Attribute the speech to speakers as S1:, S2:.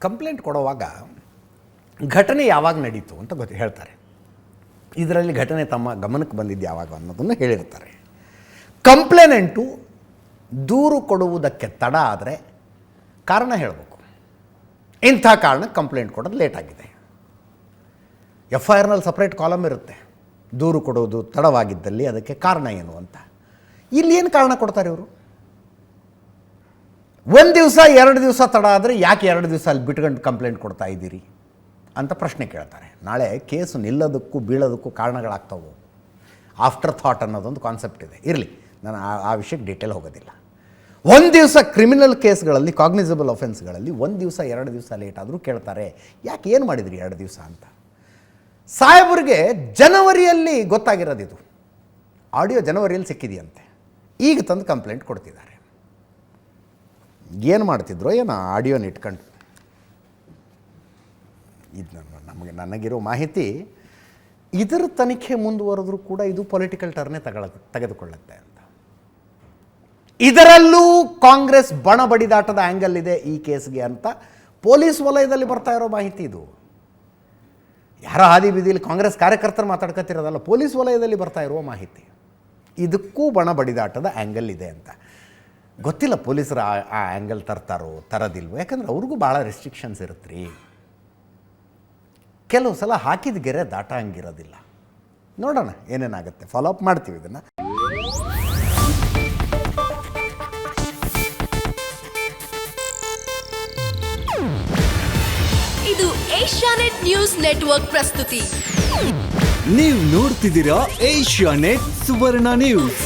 S1: Complaint ಕೊಡುವಾಗ ಘಟನೆ ಯಾವಾಗ ನಡೀತು ಅಂತ ಗೊತ್ತು, ಹೇಳ್ತಾರೆ. ಇದರಲ್ಲಿ ಘಟನೆ ತಮ್ಮ ಗಮನಕ್ಕೆ ಬಂದಿದ್ದು ಯಾವಾಗ ಅನ್ನೋದನ್ನು ಹೇಳಿರ್ತಾರೆ. ಕಂಪ್ಲೇನೆಂಟು ದೂರು ಕೊಡುವುದಕ್ಕೆ ತಡ ಆದರೆ ಕಾರಣ ಹೇಳಬೇಕು. ಇಂಥ ಕಾರಣ ಕಂಪ್ಲೇಂಟ್ ಕೊಡೋದು ಲೇಟ್ ಆಗಿದೆ. ಎಫ್ ಐ ಆರ್ನಲ್ಲಿ ಸಪ್ರೇಟ್ ಕಾಲಮ್ ಇರುತ್ತೆ. ದೂರು ಕೊಡೋದು ತಡವಾಗಿದ್ದಲ್ಲಿ ಅದಕ್ಕೆ ಕಾರಣ ಏನು ಅಂತ. ಇಲ್ಲಿ ಏನು ಕಾರಣ ಕೊಡ್ತಾರೆ ಇವರು? ಒಂದು ದಿವಸ, ಎರಡು ದಿವಸ ತಡ ಆದರೆ ಯಾಕೆ ಎರಡು ದಿವಸ ಅಲ್ಲಿ ಬಿಟ್ಕೊಂಡು ಕಂಪ್ಲೇಂಟ್ ಕೊಡ್ತಾ ಇದ್ದೀರಿ ಅಂತ ಪ್ರಶ್ನೆ ಕೇಳ್ತಾರೆ. ನಾಳೆ ಕೇಸು ನಿಲ್ಲೋದಕ್ಕೂ ಬೀಳೋದಕ್ಕೂ ಕಾರಣಗಳಾಗ್ತವೆ. ಆಫ್ಟರ್ ಥಾಟ್ ಅನ್ನೋದೊಂದು ಕಾನ್ಸೆಪ್ಟ್ ಇದೆ. ಇರಲಿ, ನಾನು ಆ- ವಿಷಯಕ್ಕೆ ಡೀಟೇಲ್ ಹೋಗೋದಿಲ್ಲ. ಒಂದು ದಿವಸ ಕ್ರಿಮಿನಲ್ ಕೇಸ್ಗಳಲ್ಲಿ ಕಾಗ್ನಿಸಬಲ್ ಒಫೆನ್ಸ್ಗಳಲ್ಲಿ ಒಂದು ದಿವಸ, ಎರಡು ದಿವಸ ಲೇಟ್ ಆದರೂ ಕೇಳ್ತಾರೆ. ಯಾಕೆ ಏನು ಮಾಡಿದ್ರಿ ಎರಡು ದಿವಸ ಅಂತ? ಸಾಹೇಬ್ರಿಗೆ ಜನವರಿಯಲ್ಲಿ ಗೊತ್ತಾಗಿರೋದಿದು. ಆಡಿಯೋ ಜನವರಿಯಲ್ಲಿ ಸಿಕ್ಕಿದೆಯಂತೆ. ಈಗ ತಂದು ಕಂಪ್ಲೇಂಟ್ ಕೊಡ್ತಿದ್ದಾರೆ. ಏನು ಮಾಡ್ತಿದ್ರು ಏನೋ ಆಡಿಯೋನ ಇಟ್ಕೊಂಡು. ಇದು ನಮಗೆ, ನನಗಿರೋ ಮಾಹಿತಿ ಇದರ ತನಿಖೆ ಮುಂದುವರೆದ್ರೂ ಕೂಡ ಇದು ಪೊಲಿಟಿಕಲ್ ಟರ್ನೇ ತಗೊಳ ತೆಗೆದುಕೊಳ್ಳುತ್ತೆ ಅಂತ. ಇದರಲ್ಲೂ ಕಾಂಗ್ರೆಸ್ ಬಣ ಬಡಿದಾಟದ ಆ್ಯಂಗಲ್ ಇದೆ ಈ ಕೇಸ್ಗೆ ಅಂತ ಪೊಲೀಸ್ ವಲಯದಲ್ಲಿ ಬರ್ತಾ ಇರೋ ಮಾಹಿತಿ ಇದು. ಯಾರೋ ಹಾದಿ ಬೀದಿಲಿ ಕಾಂಗ್ರೆಸ್ ಕಾರ್ಯಕರ್ತರು ಮಾತಾಡ್ಕೊತಿರೋದಲ್ಲ ಪೊಲೀಸ್ ವಲಯದಲ್ಲಿ ಬರ್ತಾ ಇರುವ ಮಾಹಿತಿ. ಇದಕ್ಕೂ ಬಣ ಬಡಿದಾಟದ ಆ್ಯಂಗಲ್ ಇದೆ ಅಂತ. ಗೊತ್ತಿಲ್ಲ ಪೊಲೀಸರು ಆ ಆ ಆ್ಯಂಗಲ್ ತರ್ತಾರೋ ತರೋದಿಲ್ವೋ. ಯಾಕಂದ್ರೆ ಅವ್ರಿಗೂ ಭಾಳ ರೆಸ್ಟ್ರಿಕ್ಷನ್ಸ್ ಇರುತ್ತೆ ರೀ ಕೆಲವು ಸಲ ಹಾಕಿದ ಗೆರೆ ದಾಟ ಹಂಗಿರೋದಿಲ್ಲ ನೋಡೋಣ ಏನೇನಾಗುತ್ತೆ. ಫಾಲೋ ಅಪ್ ಮಾಡ್ತೀವಿ ಇದನ್ನು.
S2: ಇದು ಏಷ್ಯಾನೆಟ್ ನ್ಯೂಸ್ ನೆಟ್ವರ್ಕ್ ಪ್ರಸ್ತುತಿ.
S3: ನೀವು ನೋಡ್ತಿದ್ದೀರಾ ಏಷ್ಯಾನೆಟ್ ಸುವರ್ಣ ನ್ಯೂಸ್.